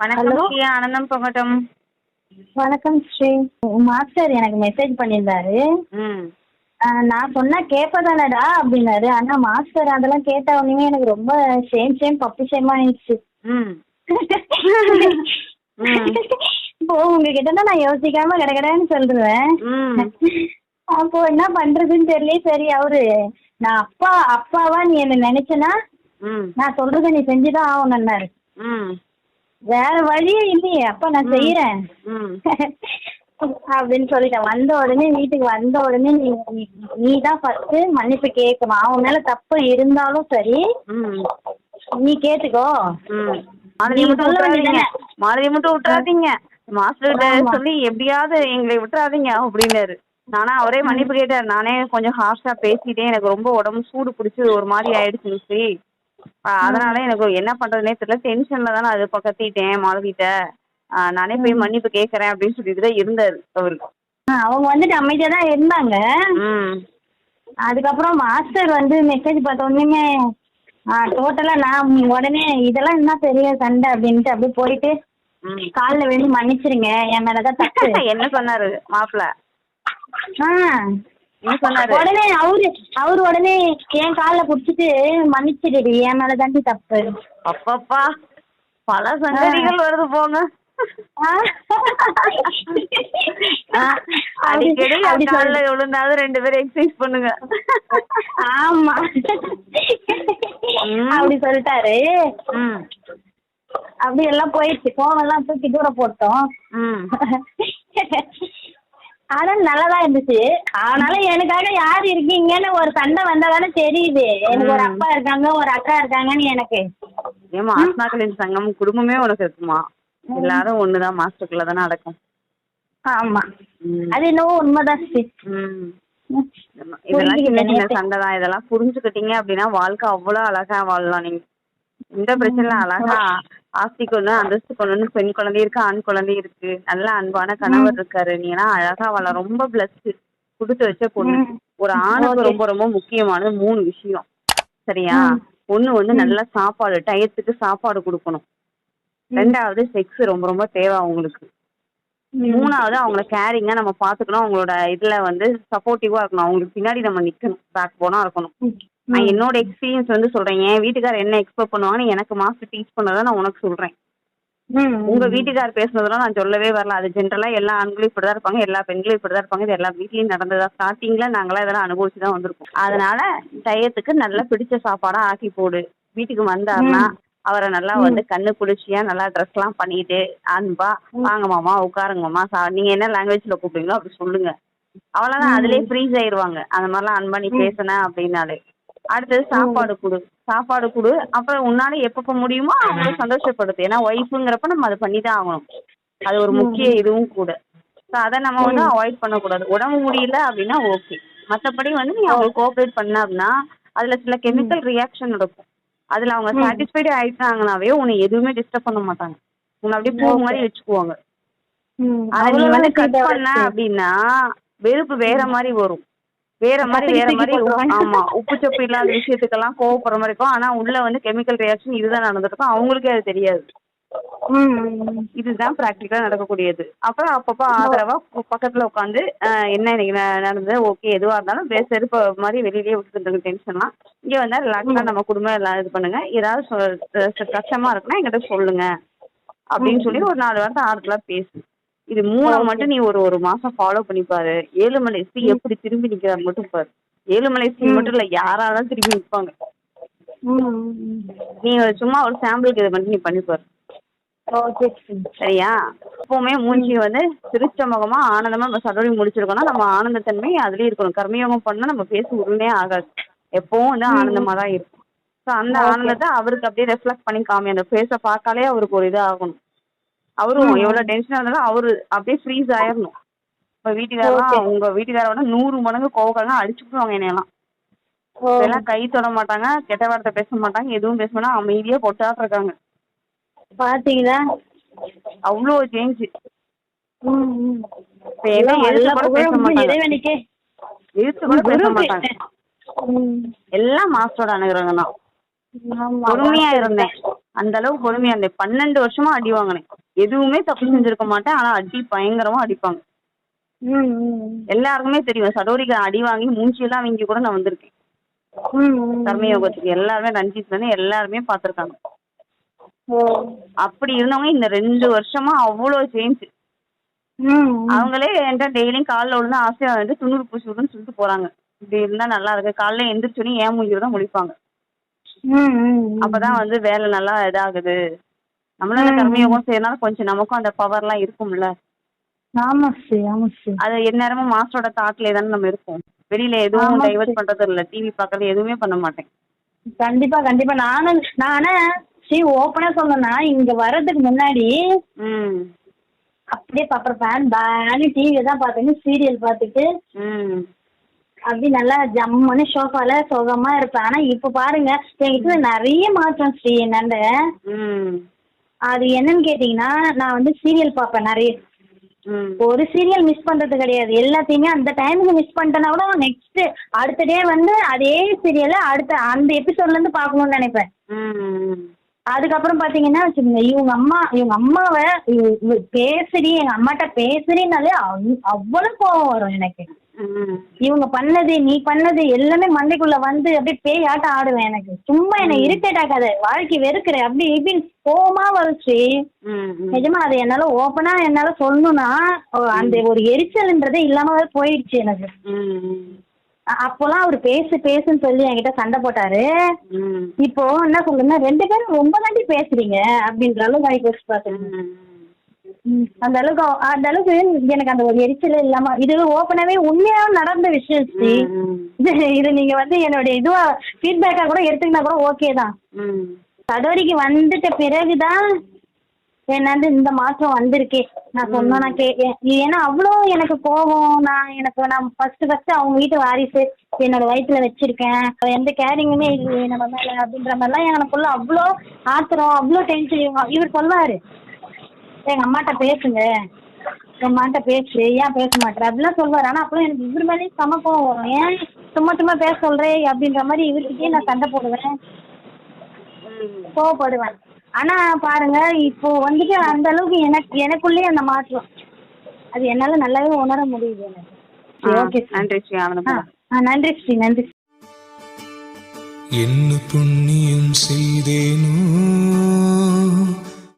வணக்கம்? ஸ்ரீ ஆனந்தம் பொங்கட்டும் வணக்கம் ஸ்ரீ. மாஸ்டர் எனக்கு மெசேஜ் பண்ணியிருந்தாரு. நான் சொன்னா கேட்பதானடா அப்படின்னாரு. ஆனா மாஸ்டர் அதெல்லாம் கேட்ட உடனே எனக்கு ரொம்ப சேம் சேம் பப்பு சேமா ஆயிடுச்சு. இப்போ உங்ககிட்ட தான் நான் யோசிக்காம கடகடன்னு சொல்லுவேன் ம். அப்போ என்ன பண்றதுன்னு தெரியல சரி அவரு நான் அப்பா அப்பாவா நீ என்ன நினைச்சனா நான் சொல்றதை நீ செஞ்சுதான் ஆகணும்னாரு. வேற வழியே இல்லையே. அப்பா நான் செய்யறேன் அப்படின்னு சொல்லிட்டேன். வந்த உடனே வீட்டுக்கு வந்த உடனே நீ நீ தான் ஃபர்ஸ்ட் மன்னிப்பு கேட்கணும். அவன் மேல தப்பு இருந்தாலும் சரி நீ கேட்டுக்கோ. மாலதி மட்டும் விட்டுறாதீங்க? மாலதி மட்டும் விட்டுறாதீங்க. மாஸ்டர். சொல்லி எப்படியாவது எங்களை விட்டுறாதீங்க அப்படின்னாரு. நானா அவரே மன்னிப்பு கேட்டார் நானே கொஞ்சம் ஹார்ஷா பேசிட்டேன் எனக்கு ரொம்ப உடம்பு சூடு பிடிச்சி ஒரு மாதிரி ஆயிடுச்சு அதனால எனக்கு என்ன பண்றதுனே தெரியல. டென்ஷன்ல தான் அது இப்போ கத்திட்டேன் மாலதிட்ட நானே போய் மன்னிப்பு கேட்கறேன் அப்படின்னு சொல்லிட்டு தான் இருந்தாரு அவரு. அவங்க வந்துட்டு அமைதியா தான் இருந்தாங்க. அதுக்கப்புறம் மாஸ்டர் வந்து மெசேஜ் பார்த்த உடனே டோட்டலா நான் உடனே இதெல்லாம் என்ன பெரிய சண்டை அப்படின்ட்டு அப்படியே போயிட்டு காலில் விழுந்து மன்னிச்சிருங்க. என் மேலதான் தப்பு. என்ன சொன்னாரு மாப்பிள்ள? ஆ. என்ன சொன்னாரு உடனே அவரு அவரு உடனே என் காலில் புடிச்சிட்டு மன்னிச்சிடுடி என் மேல தாண்டி தப்பு. அப்பப்பா பல சங்கதிகள் வருது போங்க. அடிக்கடி காலில். விழுந்தாலும் ரெண்டு பேரும் எக்ஸசைஸ் பண்ணுங்க. ஆமா. அப்படி சொல்லிட்டாரு. அப்படி எல்லாம் போயிடுச்சு. எல்லாம் தூக்கி தூர போட்டோம். ஆனா நல்லதா இருந்துச்சு. ஆனாலும் எனக்காக யார் இருக்கீங்கன்னு ஒரு சண்டை வந்தாதானே தெரியுது. எனக்கு ஒரு. அப்பா இருக்காங்க ஒரு அக்கா இருக்காங்கன்னு எனக்கு. ஏமா ஆத்மாக்களின் சங்கம் குடும்பமே உனக்கு இருக்குமா? எல்லாரும் ஒண்ணுதான் மாஸ்டருக்குள்ள தானே அடக்கம். ஆமா. அது என்னவோ உண்மைதான். இதெல்லாம் சின்ன சின்ன. சண்டை தான் இதெல்லாம் புரிஞ்சுக்கிட்டீங்க அப்படின்னா வாழ்க்கை அவ்வளவு அழகா வாழலாம். நீங்க இந்த பிரச்சனை அழகா ஆஸ்திக்கு ஒண்ணு அந்தஸ்துக்கு ஒண்ணு பெண் குழந்தை இருக்கு ஆண் குழந்தை இருக்கு. நல்ல அன்பான கணவர் இருக்காரு. நீ எல்லாம் அழகா வாழ ரொம்ப பிளஸ்ட் கொடுத்து வச்ச பொண்ணு. ஒரு ஆணுக்கு. ரொம்ப ரொம்ப முக்கியமானது மூணு விஷயம். சரியா. ஒண்ணு வந்து நல்ல சாப்பாடு டயத்துக்கு சாப்பாடு கொடுக்கணும். ரெண்டாவது செக்ஸ் ரொம்ப ரொம்ப தேவை அவங்களுக்கு. மூணாவது அவங்கள கேரிங்கா நம்ம பாத்துக்கணும். அவங்களோட இதுல வந்து சப்போர்ட்டிவா இருக்கணும். அவங்களுக்கு பின்னாடி நம்ம நிக்கணும். பேக் போனா இருக்கணும். நான் என்னோட எக்ஸ்பீரியன்ஸ் வந்து சொல்றேன். என் வீட்டுக்காரர் என்ன எக்ஸ்பெக்ட் பண்ணுவாங்கன்னு எனக்கு மாஸ்டர் டீச் பண்ணதை நான் உனக்கு சொல்றேன். உங்க வீட்டுக்கார் பேசுனதெல்லாம் நான் சொல்லவே வரல. அது ஜென்ரலா எல்லா ஆண்களும் இப்படிதான் இருப்பாங்க எல்லா பெண்களும் இப்படிதான் இருப்பாங்க. இது எல்லா வீட்லயும் நடந்ததா ஸ்டார்டிங்ல நாங்களாம் இதெல்லாம் அனுபவிச்சு தான் வந்திருக்கோம். அதனால டயத்துக்கு நல்லா பிடிச்ச சாப்பாடா ஆக்கி போடு. வீட்டுக்கு வந்தாருன்னா அவரை நல்லா வந்து கண்ணு குளிர்ச்சியா நல்லா ட்ரெஸ் எல்லாம் பண்ணிட்டு அன்பா வாங்க மாமா உட்காருங்க மாமா நீங்க என்ன லாங்குவேஜ்ல கூப்பிடுங்களோ அப்படி சொல்லுங்க. அவ்வளவுதான். அதுலயே ஃப்ரீஸ் ஆயிருவாங்க. அந்த மாதிரிலாம் அன்பா நீ பேசுன அப்படின்னாலே. அடுத்தது சாப்பாடு கொடு. சாப்பாடு கொடு. அப்புறம் உன்னால எப்பப்ப முடியுமோ அவங்கள சந்தோஷப்படுத்து. ஏன்னா ஒய்ஃபுங்கிறப்ப நம்ம அதை பண்ணி தான் ஆகணும். அது ஒரு முக்கிய இதுவும் கூட. ஸோ அதை நம்ம வந்து அவாய்ட் பண்ணக்கூடாது. உடம்பு முடியல அப்படின்னா ஓகே மற்றபடி வந்து நீ அவங்களுக்கு கோஆப்ரேட் பண்ண அப்படின்னா அதுல சில கெமிக்கல் ரியாக்ஷன் நடக்கும். அதுல அவங்க சாட்டிஸ்ஃபைடு ஆயிட்டாங்கனாவே உன்னை எதுவுமே டிஸ்டர்ப் பண்ண மாட்டாங்க. உன்னை அப்படியே பூ மாதிரி வச்சுக்குவாங்க. அதை நீ வந்து கட் பண்ண. அப்படின்னா வெறுப்பு வேற மாதிரி வரும். வேற மாதிரி வேற மாதிரி. ஆமா உப்பு சப்பு இல்லாத விஷயத்துக்கெல்லாம் கோவப்படுற மாதிரி இருக்கும். ஆனா உள்ள வந்து கெமிக்கல் ரியாக்ஷன் இதுதான் நடந்திருக்கும் அவங்களுக்கே அது தெரியாது. இதுதான் ப்ராக்டிக்கலா நடக்கக்கூடியது. அப்புறம் அப்பப்போ ஆதரவா பக்கத்துல உட்காந்து என்ன இன்னைக்கு நடந்தது? ஓகே எதுவா இருந்தாலும் செருப்பு மாதிரி வெளியிலேயே விட்டுருந்துங்க டென்ஷன்லாம் இங்க வந்தா ரிலாக்ஸா நம்ம குடும்பம் எல்லாம் இது பண்ணுங்க. ஏதாவது கஷ்டமா இருக்குன்னா என்கிட்ட சொல்லுங்க. அப்படின்னு சொல்லி ஒரு நாலு வாரத்தை ஆறுதலா பேசு இது மூணை மட்டும் நீ ஒரு ஒரு மாசம் ஃபாலோ பண்ணி பாரு. ஏழுமலை ஸ்ரீ எப்படி திரும்பி நிக்கிறாரு மட்டும் பாரு. ஏழுமலை ஸ்ரீ மட்டும் இல்ல யாராலும் திரும்பி ம். நீ சும்மா ஒரு சாம்பிளுக்கு இதை மட்டும் நீ பண்ணி பாரு. சரியா? எப்பவுமே மூஞ்சி வந்து சிரிச்ச முகமா ஆனந்தமா நம்ம சடோடி முடிச்சிருக்கோம்னா நம்ம ஆனந்தத்தன்மை அதுலயே இருக்கணும். கர்மயோகம் பண்ணா நம்ம பேச உடனே ஆகாது. எப்பவும் வந்து ஆனந்தமா தான் இருக்கும். ஸோ அந்த ஆனந்தத்தை அவருக்கு அப்படியே ரெஃப்ளெக்ட் பண்ணி காமி அந்த ஃபேஸை பார்த்தாலே அவருக்கு ஒரு இது ஆகணும் அவரும் எவ்வளவு டென்ஷனா இருந்தாலும் அவரு அப்படியே ஃப்ரீஸ் ஆயிரணும். இப்ப வீட்டுக்காரலாம் உங்க வீட்டுக்காரோட நூறு மடங்கு கோவக்காரங்க அடிச்சுக்குவாங்க என்னையெல்லாம். ஓ. இதெல்லாம் கை தொட மாட்டாங்க கெட்ட வார்த்தை பேச மாட்டாங்க எதுவும் பேச மாட்டாங்க அமைதியா பொட்டாட்டு இருக்காங்க. பாத்தீங்களா? அவ்வளோ சேஞ்ச். எல்லாம் மாஸ்டரோட அனுகிரகம் தான் பொறுமையா இருந்தேன். அந்த அளவுக்கு பொறுமையா இருந்தேன். பன்னெண்டு வருஷமா அடி வாங்கினேன். எதுவுமே தப்பு செஞ்சிருக்க மாட்டேன். ஆனா அடி பயங்கரமா அடிப்பாங்க. எல்லாருக்குமே தெரியும். சடோரிக்கு அடி வாங்கி மூஞ்சியெல்லாம் வீங்கி கூட நான் வந்திருக்கேன். கர்மயோகத்துக்கு எல்லாருமே ரஞ்சித் தானே எல்லாருமே பார்த்துருக்காங்க. ஓ. அப்படி இருந்தவங்க இந்த ரெண்டு வருஷமா அவ்வளோ சேஞ்ச். அவங்களே என்கிட்ட டெய்லியும் காலைல விழுந்து ஆசையா வந்து துண்ணூறு பூசி விடுன்னு சொல்லிட்டு போறாங்க. இப்படி இருந்தா நல்லா இருக்கு. காலைல எந்திரிச்சோடனே ஏன் மூஞ்சி தான் முழிப்பாங்க. ம் ம், ம். அப்பதான் வந்து வேலை நல்லா இதாகுது. நம்மளும் அந்த கர்மயோகம் செய்யறதுனால கொஞ்சம் நமக்கும் அந்த பவர்லாம் இருக்கும்ல. ஆமா ஸ்ரீ ஆமா ஸ்ரீ அது எந்நேரமும் மாஸ்டரோட தாட்லயே தானே நம்ம இருக்கோம். வெளியில எதுவும் டைவர்ட். பண்றது இல்ல. டிவி பார்க்கறது எதுவுமே பண்ண மாட்டேன். கண்டிப்பா கண்டிப்பா. நானும் நானே ஸ்ரீ ஓப்பனா சொல்லணும்னா இங்க வர்றதுக்கு முன்னாடி ம். அப்படியே பாப்பற ஃபேன் பேனு டிவி தான் பார்த்துட்டு சீரியல் பார்த்துட்டு ம். அப்படி நல்லா ஜம்முன்னு சோஃபால சுகமா இருப்பேன். ஆனா இப்ப பாருங்க என்கிட்ட நிறைய மாற்றம் ஸ்ரீ என்னண்ட ம். அது என்னன்னு கேட்டீங்கன்னா நான் வந்து சீரியல் பார்ப்பேன் நிறைய. ஒரு சீரியல் மிஸ் பண்றது கிடையாது. எல்லாத்தையுமே அந்த டைமுக்கு மிஸ் பண்ணிட்டேன்னா கூட நெக்ஸ்ட் அடுத்த டே வந்து அதே சீரியலை அடுத்த அந்த எபிசோட்ல இருந்து பார்க்கணும்னு நினைப்பேன். ம். அதுக்கப்புறம் பாத்தீங்கன்னா இவங்க அம்மா இவங்க அம்மாவை பேசுறி எங்க அம்மாட்ட பேசுறீனாலே அவ்- அவ்வளவு கோவம் வரும் எனக்கு. இவங்க பண்ணது நீ பண்ணது எல்லாமே மண்டைக்குள்ள வந்து அப்படியே பேய் ஆட்டம் ஆடுவேன் எனக்கு. சும்மா என்னை இரிட்டேட் ஆகாத வாழ்க்கை வெறுக்கிற அப்படி இப்படின்னு கோவமா வருச்சு நிஜமா அது என்னால ஓப்பனா என்னால சொல்லணும்னா அந்த ஒரு எரிச்சல்ன்றதே இல்லாம போயிடுச்சு எனக்கு. அப்போலாம் அவர் பேசு பேசுன்னு சொல்லி என்கிட்ட சண்டை போட்டாரு. இப்போ என்ன சொல்லுங்க ரெண்டு பேரும் ரொம்ப தாண்டி பேசுறீங்க. அப்படின்ற அளவுக்கு ஆகி போச்சு பாத்துங்க ம் அந்த அளவுக்கு அந்த அளவுக்கு எனக்கு அந்த ஒரு எரிச்சல் இல்லாம இது ஓப்பனாவே உண்மையா நடந்த விஷயம் ஸ்ரீ. இது நீங்க வந்து என்னுடைய இதுவா ஃபீட்பேக்கா கூட எடுத்துக்கினா கூட ஓகே தான். ம். சடோரிக்கு வந்துட்ட பிறகுதான் என்னது இந்த மாற்றம் வந்திருக்கே. நான் சொன்னா நான் கே ஏன்னா அவ்வளோ எனக்கு கோபம். நான் எனக்கு நான் ஃபர்ஸ்ட் ஃபர்ஸ்ட் அவங்க வீட்டு வாரிசு என்னோட வயிற்றுல வச்சிருக்கேன். எந்த கேரிங்குமே இல்லையே நம்ம மேல அப்படின்ற மாதிரிலாம் எனக்குள்ள அவ்வளோ ஆத்திரம் அவ்வளோ டென்ஷன் இவர் சொல்லுவாரு எங்க அம்மாட்ட பேசுங்க. என் அம்மாட்ட பேசு ஏன் பேச மாட்டேற? அப்படிலாம் சொல்லுவாரு ஆனா அப்புறம் எனக்கு இவர் மேலேயும் செம கோவம் வரும். ஏன் சும்மா சும்மா பேச சொல்றே அப்படின்ற மாதிரி இவர்கிட்டயே நான் சண்டை போடுவேன். கோவப்படுவேன். ஆனா பாருங்க இப்போ வந்துட்டு அந்த அளவுக்கு எனக்கு எனக்குள்ளேயே அந்த மாற்றம். அது என்னால நல்லாவே உணர முடியுது எனக்கு. ஓகே. நன்றி ஸ்ரீ ஆ, நன்றி ஸ்ரீ நன்றி என்ன புண்ணியம் செய்தேனோ.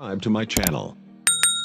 Subscribe to my channel.